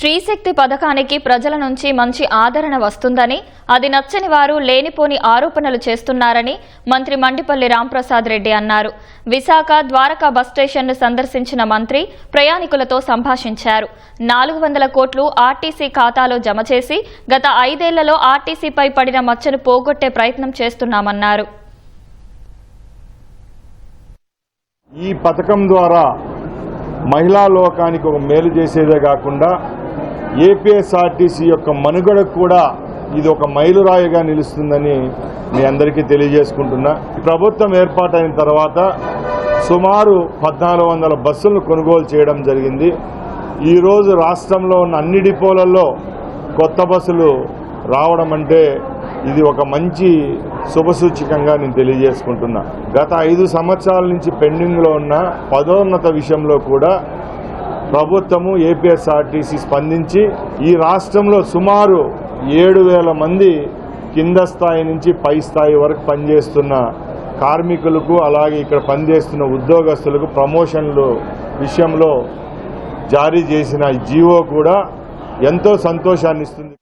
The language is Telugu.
స్త్రీశక్తి పథకానికి ప్రజల నుంచి మంచి ఆదరణ వస్తుందని అది నచ్చని వారు లేనిపోని ఆరోపణలు చేస్తున్నారని మంత్రి మండిపల్లి రాంప్రసాద్ రెడ్డి అన్నారు. విశాఖ ద్వారకా బస్ స్టేషన్ను సందర్శించిన మంత్రి ప్రయాణికులతో సంభాషించారు. నాలుగు వందల కోట్లు ఆర్టీసీ ఖాతాలో జమ చేసి గత ఐదేళ్ళలో ఆర్టీసీపై పడిన మచ్చను పోగొట్టే ప్రయత్నం చేస్తున్నామన్నారు. ఈ పథకం ద్వారా మహిళా లోకానికి ఒక మేలు చేసేదే కాకుండా ఏపీఎస్ఆర్టీసీ యొక్క మనుగడకు కూడా ఇది ఒక మైలురాయిగా నిలుస్తుందని మీ అందరికీ తెలియజేసుకుంటున్నా. ప్రభుత్వం ఏర్పాటైన తర్వాత సుమారు పద్నాలుగు వందల బస్సులను కొనుగోలు చేయడం జరిగింది. ఈరోజు రాష్ట్రంలో ఉన్న అన్ని డిపోలలో కొత్త బస్సులు రావడం అంటే ఇది ఒక మంచి శుభసూచకంగా నేను తెలియజేసుకుంటున్నా. గత ఐదు సంవత్సరాల నుంచి పెండింగ్లో ఉన్న పదోన్నత విషయంలో కూడా ప్రభుత్వము ఏపీఎస్ఆర్టీసీ స్పందించి ఈ రాష్ట్రంలో సుమారు ఏడు వేల మంది కింద స్థాయి నుంచి పై స్థాయి వరకు పనిచేస్తున్న కార్మికులకు అలాగే ఇక్కడ పనిచేస్తున్న ఉద్యోగస్తులకు ప్రమోషన్లు విషయంలో జారీ చేసిన జీవో కూడా ఎంతో సంతోషాన్ని ఇస్తుంది